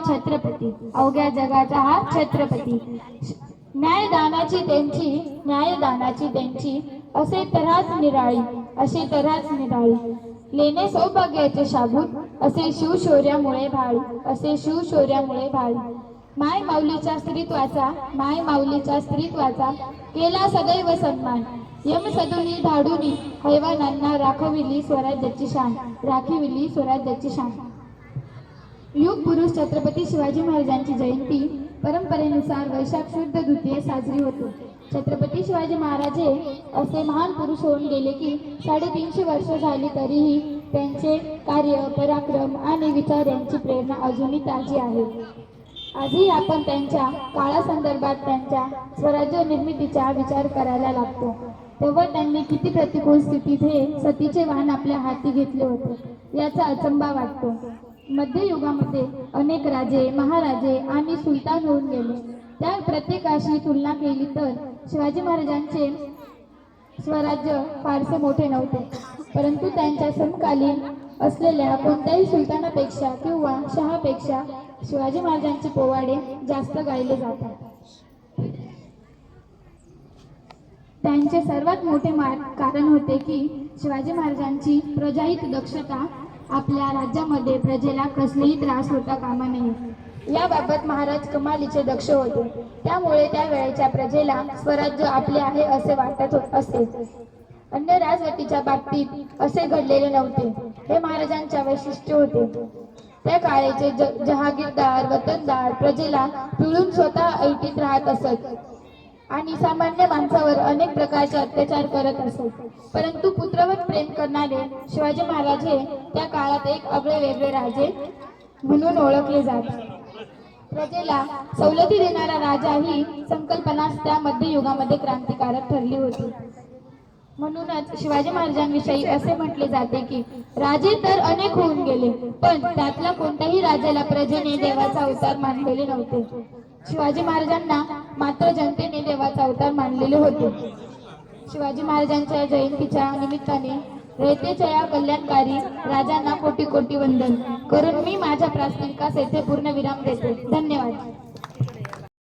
छत्रपती. अवघ्या जगाचा हा छत्रपती. न्यायदानाची त्यांची न्यायदानाची त्यांची असे तऱ्हाच निराळी असे तऱ्हाच निराळी. लेणे सौभाग्याचे शाबूत असे शिवशौर्यामुळे भाळी असे शिवशौर्यामुळे भाळी माय माऊलीच्या स्त्रीत्वाचा माय माऊलीच्या स्त्रीत्वाचा केला सदैव सन्मान. यम सदुनी धाडुनी हैवानांना राखविली स्वराज्याची शान राखविली स्वराज्याची शान. युग पुरुष छत्रपती शिवाजी महाराजांची जयंती परंपरेनुसार वैशाख शुद्ध द्वितीय साजरी होते. छत्रपती शिवाजी महाराज हे असे महान पुरुष होऊन गेले की साडेतीनशे वर्ष झाली तरीही त्यांचे कार्य पराक्रम आणि विचार यांची प्रेरणा अजूनही ताजी आहे. आजही आपण त्यांच्या काळासंदर्भात त्यांच्या स्वराज्य निर्मितीचा विचार करायला लागतो. तेव्हा त्यांनी किती प्रतिकूल स्थितीत हे सतीचे वाहन आपल्या हाती घेतले होते याचा अचंबा वाटतो. मध्ययुगामध्ये अनेक राजे महाराजे आणि सुलतान होऊन गेले. त्या प्रत्येकाशी तुलना केली तर शिवाजी महाराजांचे स्वराज्य फारसे मोठे नव्हते. परंतु त्यांच्या समकालीन असलेल्या कोणत्याही सुलतानापेक्षा किंवा शहापेक्षा शिवाजी महाराजांचे पोवाडे जास्त गायले जातात. त्यांचे सर्वात मोठे मार्ग कारण होते की शिवाजी महाराजांची प्रजाहित दक्षता आपल्या राज्यामध्ये प्रजेला कसलेही त्रास होता कामा नये. याबाबत महाराज कमालीचे दक्ष होते. त्यामुळे त्या वेळेच्या प्रजेला स्वराज्य आपले आहे असे वाटत होत असे. अन्य राजवटीच्या बाबतीत असे घडलेले नव्हते. हे महाराजांच्या वैशिष्ट्य होते. त्या काळेचे जहागीरदार वतनदार प्रजेला पिळून स्वतः ऐटीत राहत असत. आणि सामान्य माणसावर अनेक प्रकारचे अत्याचार करत असत. परंतु पुत्रवत प्रेम करणारे शिवाजी महाराज हे त्या काळात एक आगळे वेगळे राजे म्हणून ओळखले जात. प्रजेला सवलती देणारा राजा ही संकल्पना त्या मध्ययुगामध्ये क्रांतिकारक ठरली होती. म्हणूनच शिवाजी महाराजांविषयी असे म्हटले जाते की राजे तर अनेक होऊन गेले पण त्यातल्या कोणत्याही राजाला प्रजेने देवाचा अवतार मानलेले नव्हते. शिवाजी महाराजांना मात्र जन होतो. शिवाजी महाराजांच्या जयंतीच्या निमित्ताने रयतेच्या या कल्याणकारी राजांना कोटी कोटी वंदन. करून मी माझ्या प्रास्ताविकास येथे पूर्ण विराम देते. धन्यवाद.